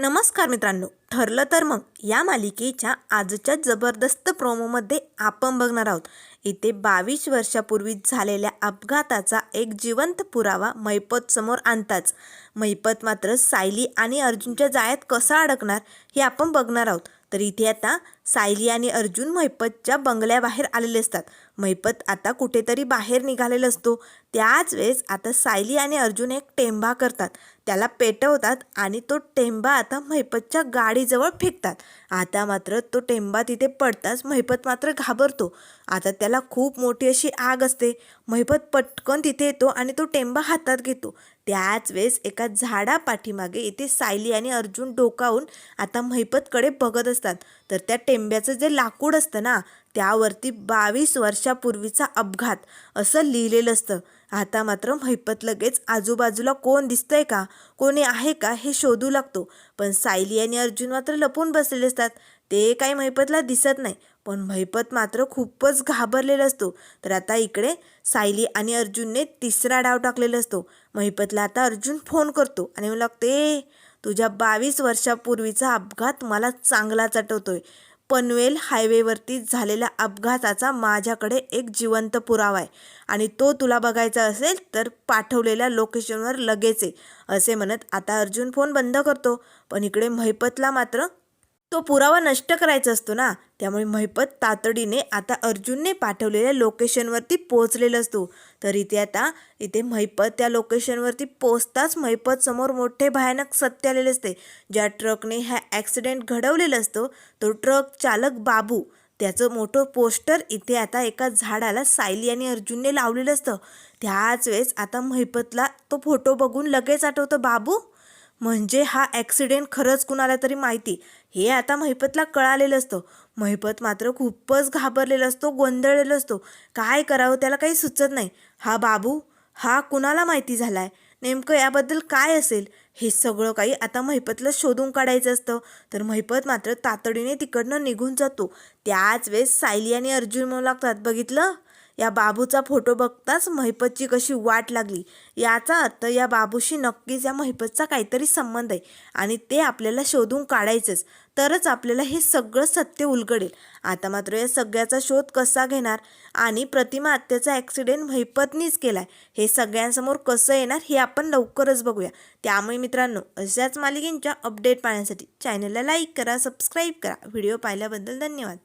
नमस्कार मित्रांनो. ठरलं तर मग या मालिकेच्या आजच्या जबरदस्त प्रोमोमध्ये आपण बघणार आहोत. इथे बावीस वर्षापूर्वी झालेल्या अपघाताचा एक जिवंत पुरावा मैपत समोर आणताच. मैपत मात्र सायली आणि अर्जुनच्या जाळ्यात कसा अडकणार हे आपण बघणार आहोत. तर इथे आता सायली आणि अर्जुन मैपतच्या बंगल्याबाहेर आलेले असतात. मैपत आता कुठेतरी बाहेर निघालेला असतो. त्याच वेळेस आता सायली आणि अर्जुन एक टेंबा करतात. त्याला पेटवतात आणि तो टेंबा आता मैपतच्या गाडीजवळ फेकतात. आता मात्र तो टेंबा तिथे पडताच मैपत मात्र घाबरतो. आता त्याला खूप मोठी अशी आग असते. मैपत पटकन तिथे येतो आणि तो टेंबा हातात घेतो. त्याच वेळेस एका झाडापाठीमागे इथे सायली आणि अर्जुन डोकावून आता महिपतकडे बघत असतात. तर त्या टेंब्याचं जे लाकूड असतं ना त्यावरती बावीस वर्षापूर्वीचा अपघात असं लिहिलेलं असतं. आता मात्र महिपत लगेच आजूबाजूला कोण दिसतंय का कोणी आहे का हे शोधू लागतो. पण सायली आणि अर्जुन मात्र लपून बसलेले असतात. ते काही मैपतला दिसत नाही. पण मैपत मात्र खूपच घाबरलेला असतो. तर आता इकडे सायली आणि अर्जुनने तिसरा डाव टाकलेला असतो. मैपतला आता अर्जुन फोन करतो आणि मला लागते तुझ्या बावीस वर्षापूर्वीचा अपघात मला चांगलाच आठवतोय. पनवेल हायवेवरती झालेल्या अपघाताचा माझ्याकडे एक जिवंत पुरावा आहे. आणि तो तुला बघायचा असेल तर पाठवलेल्या लोकेशनवर लगेच आहे असे म्हणत आता अर्जुन फोन बंद करतो. पण इकडे महिपतला मात्र तो पुरावा नष्ट करायचा असतो ना. त्यामुळे महिपत तातडीने आता अर्जुनने पाठवलेल्या लोकेशनवरती पोहोचलेला असतो. तर इथे आता इथे महिपत त्या लोकेशनवरती पोचताच महिपत समोर मोठे भयानक सत्य आलेले असते. ज्या ट्रकने हा ॲक्सिडेंट घडवलेला असतो तो ट्रक चालक बाबू. त्याचं मोठं पोस्टर इथे आता एका झाडाला सायली आणि अर्जुनने लावलेलं असतं. त्याच वेळेस आता महिपतला तो फोटो बघून लगेच आठवतं बाबू म्हणजे हा ॲक्सिडेंट खरंच कुणाला तरी माहिती? हे आता महिपतला कळालेलं असतं. महिपत मात्र खूपच घाबरलेला असतो गोंधळलेला असतो. काय करावं त्याला काही सुचत नाही. हा बाबू हा कुणाला माहिती झाला आहे नेमकं याबद्दल काय असेल? हे सगळं काही आता महिपतला शोधून काढायचं असतं. तर महिपत मात्र तातडीने तिकडनं निघून जातो. त्याच वेळेस सायली आणि अर्जुन म्हणू लागतात. बघितलं? या बाबूचा फोटो बघताच महिपतची कशी वाट लागली. याचा अर्थ या बाबूशी नक्कीच या महिपतचा काहीतरी संबंध आहे आणि ते आपल्याला शोधून काढायचंच. तरच आपल्याला हे सगळं सत्य उलगडेल. आता मात्र या सगळ्याचा शोध कसा घेणार? आणि प्रतिमा आत्याचा ॲक्सिडेंट महिपतनीच केलाय. हे सगळ्यांसमोर कसं येणार हे आपण लवकरच बघूया. त्यामुळे मित्रांनो अशाच मालिकेंच्या अपडेट पाहण्यासाठी चॅनलला लाईक करा सबस्क्राईब करा. व्हिडिओ पाहिल्याबद्दल धन्यवाद.